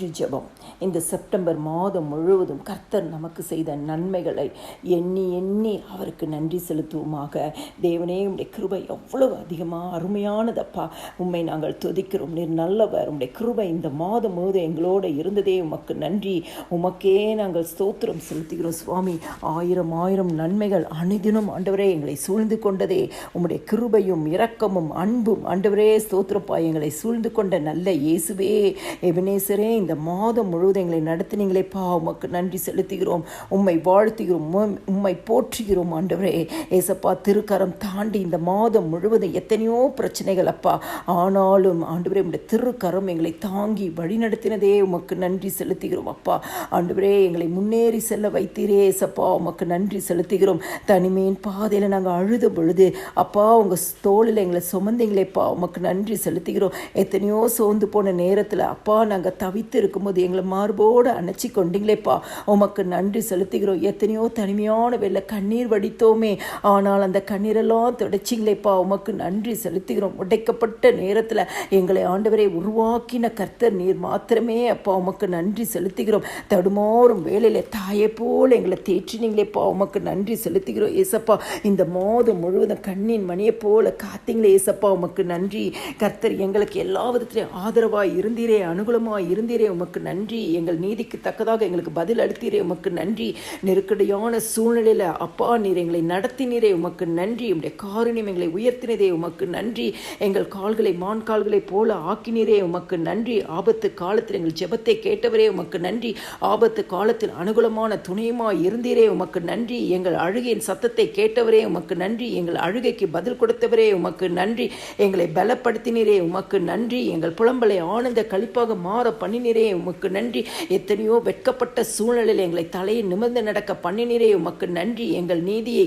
நன்றி ஜெபம் இந்த செப்டம்பர் மாதம் முழுவதும் கர்த்தர் நமக்கு செய்த நன்மைகளை எண்ணி எண்ணி அவருக்கு நன்றி செலுத்துவோமாக. தேவனே உடைய கிருபை எவ்வளவு அதிகமாக அருமையானதப்பா. உம்மை நாங்கள் துதிக்கிறோம். நீர் நல்லவர். உடைய கிருபை இந்த மாதம் முழுவதும் எங்களோடு இருந்ததே. உமக்கு நன்றி. உமக்கே நாங்கள் ஸ்தோத்திரம் செலுத்துகிறோம். சுவாமி ஆயிரம் ஆயிரம் நன்மைகள் அனுதினம் ஆண்டவரே எங்களை சூழ்ந்து கொண்டதே. உம்முடைய கிருபையும் இரக்கமும் அன்பும் ஆண்டவரே ஸ்தோத்திரப்பா. எங்களை சூழ்ந்து கொண்ட நல்ல இயேசுவே. எபினேசரே இந்த இந்த மாதம் முழுவதும் எங்களை நடத்தினீங்களேப்பா உமக்கு நன்றி செலுத்துகிறோம். உம்மை வாழ்த்துகிறோம். உம்மை போற்றுகிறோம் ஆண்டவரே. ஏசப்பா திருக்கரம் தாண்டி இந்த மாதம் முழுவதும் எத்தனையோ பிரச்சனைகள் அப்பா. ஆனாலும் ஆண்டவரே உடைய திருக்கரம் எங்களை தாங்கி வழிநடத்தினதே. உமக்கு நன்றி செலுத்துகிறோம் அப்பா. ஆண்டவரே எங்களை முன்னேறி செல்ல வைத்தீரே. ஏசப்பா உமக்கு நன்றி செலுத்துகிறோம். தனிமையின் பாதையில் நாங்கள் அழுத பொழுது அப்பா உங்கள் தோளில் எங்களை சுமந்தீங்களேப்பா உமக்கு நன்றி செலுத்துகிறோம். எத்தனையோ சோர்ந்து போன நேரத்தில் அப்பா நாங்கள் தவித்து இருக்கும்போது எங்களை மார்போடு அணைச்சி கொண்டீங்களேப்பா. உமக்கு நன்றி செலுத்துகிறோம். எத்தனையோ தனிமையான வெளில கண்ணீர் வடித்தோமே. ஆனால் அந்த கண்ணீரெல்லாம் துடைச்சிங்களேப்பா. உமக்கு நன்றி செலுத்துகிறோம். உடைக்கப்பட்ட நேரத்தில் எங்களை ஆண்டவரை உருவாக்கின கர்த்தர் நீர் மாத்திரமே அப்பா. உமக்கு நன்றி செலுத்துகிறோம். தடுமாறும் வேலையில் தாயை போல் எங்களை தேற்றினீங்களேப்பா. உமக்கு நன்றி செலுத்துகிறோம் ஏசப்பா. இந்த மாதம் முழுவதும் கண்ணின் மணியை போல காத்தீங்களே ஏசப்பா. உமக்கு நன்றி. கர்த்தர் எங்களுக்கு எல்லா விதத்திலையும் ஆதரவாக இருந்தீரே அனுகூலமாக இருந்தீரே. உமக்கு நன்றி எங்கள் நீதிக்கு தக்கதாக எங்களுக்கு பதில் அளித்தீரே உமக்கு நன்றி நெருக்கடியான சூழ்நிலையில் அப்பா நீர் எங்களை நடத்தினீரே உமக்கு நன்றி உடைய காரணியம் எங்களை உயர்த்தினதே உமக்கு நன்றி எங்கள் கால்களை மான் கால்களைப் போல ஆக்கினீரே உமக்கு நன்றி ஆபத்து காலத்தில் எங்கள் ஜெபத்தை கேட்டவரே உமக்கு நன்றி ஆபத்து காலத்தில் அனுகூலமான துணையுமா இருந்தீரே உமக்கு நன்றி எங்கள் அழுகையின் சத்தத்தை கேட்டவரே உமக்கு நன்றி எங்கள் அழுகைக்கு பதில் கொடுத்தவரே உமக்கு நன்றி எங்களை பலப்படுத்தினீரே உமக்கு நன்றி எங்கள் புலம்பலை ஆனந்த கழிப்பாக மாற பண்ணினீரே உமக்கு நன்றி. எத்தனையோ வெட்கப்பட்ட சூழ்நிலையில் எங்களை தலையை நிமிர்ந்து நடக்க பண்ணினீரே உமக்கு நன்றி. எங்கள் நீதியை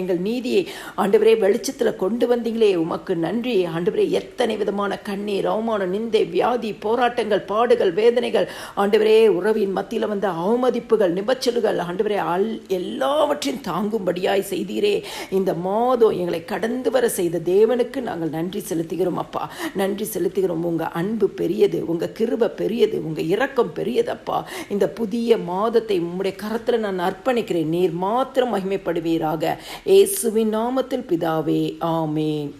எங்கள் நீதியை ஆண்டவரே வெளிச்சத்தில் கொண்டு வந்தீங்களே உமக்கு நன்றி. ஆண்டவரே எத்தனை விதமான கண்ணீர் அவமானம் நிந்தை வியாதி போராட்டங்கள் பாடுகள் வேதனைகள் ஆண்டவரே உறவின் மத்தியில் வந்த அவமதிப்புகள் நிபச்சல்கள் ஆண்டவரே அல் எல்லாவற்றையும் தாங்கும்படியாய் செய்தீரே. இந்த மாதம் எங்களை கடந்து வர செய்த தேவனுக்கு நாங்கள் நன்றி செலுத்துகிறோம் அப்பா. நன்றி செலுத்துகிறோம். உங்கள் அன்பு பெரியது உங்கள் கிருப பெரியது உங்கள் இரக்கம் பெரியதப்பா. இந்த புதிய மாதத்தை உம்முடைய கரத்தில் நான் அர்ப்பணிக்கிறேன். நீர் மாத்திரம் மகிமைப்படுவீராக. இயேசுவின் நாமத்தில் பிதாவே ஆமேன்.